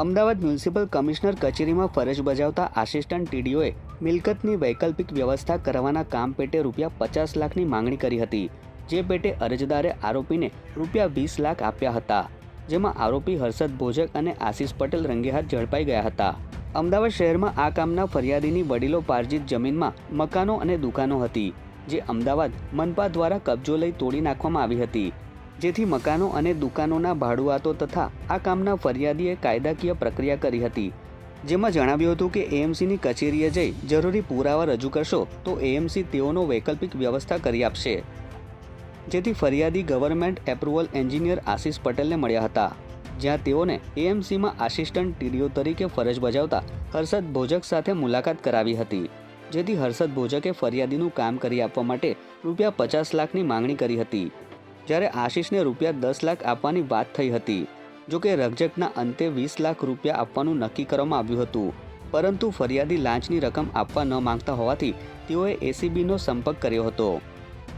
Ahmedabad municipal commissioner કચેરીમાં ફરજ બજાવતા આસિસ્ટન્ટ ટીડીઓએ મિલકતની વૈકલ્પિક વ્યવસ્થા કરવાના કામ પેટે રૂપિયા પચાસ લાખની માંગણી કરી હતી, જે પેટે અરજદારે આરોપીને રૂપિયા વીસ લાખ આપ્યા હતા, જેમાં આરોપી હર્ષદ ભોજક અને આશિષ પટેલ રંગેહાથ ઝડપાઈ ગયા હતા. અમદાવાદ શહેરમાં આ કામના ફરિયાદીની વડીલો પાર્જિત જમીનમાં મકાનો અને દુકાનો હતી, જે અમદાવાદ મનપા દ્વારા કબજો લઈ તોડી નાખવામાં આવી હતી. જેથી મકાનો અને દુકાનોના ભાડુઆતો તથા આ કામના ફરિયાદીએ કાયદાકીય પ્રક્રિયા કરી હતી. જેમાં જણાવ્યું હતું કે એએમસીની કચેરીએ જઈ જરૂરી પુરાવા રજૂ કરશો તો એએમસી તેઓનો વૈકલ્પિક વ્યવસ્થા કરી આપશે. જેથી ફરિયાદી ગવર્મેન્ટ એપ્રુવલ એન્જિનિયર આશિષ પટેલને મળ્યા હતા. જ્યાં તેઓને એએમસીમાં આસિસ્ટન્ટ ટીડીઓ તરીકે ફરજ બજાવતા હર્ષદ ભોજક સાથે મુલાકાત કરાવી હતી. જેથી હર્ષદ ભોજકે ફરિયાદીનું કામ કરી આપવા માટે રૂપિયા પચાસ લાખની માંગણી કરી હતી. જ્યારે આશિષને રૂપિયા દસ લાખ આપવાની વાત થઈ હતી જોકે રકઝકના અંતે વીસ લાખ રૂપિયા આપવાનું નક્કી કરવામાં આવ્યું હતું. પરંતુ ફરિયાદી લાંચની રકમ આપવા ન માંગતા હોવાથી તેઓએ એસીબીનો સંપર્ક કર્યો હતો.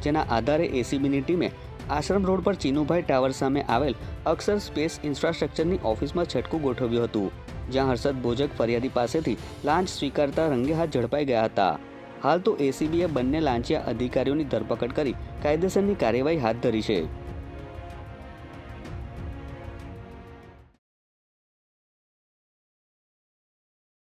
જેના આધારે એસીબીની ટીમે આશ્રમ રોડ પર ચીનુભાઈ ટાવર સામે આવેલ અક્ષર સ્પેસ ઇન્ફ્રાસ્ટ્રક્ચરની ઓફિસમાં છટકું ગોઠવ્યું હતું, જ્યાં હર્ષદ ભોજક ફરિયાદી પાસેથી લાંચ સ્વીકારતા રંગે હાથ ઝડપાઈ ગયા હતા. હાલ તો એસીબીએ બંને લાંચિયા અધિકારીઓની ધરપકડ કરી કાયદેસરની કાર્યવાહી હાથ ધરી છે.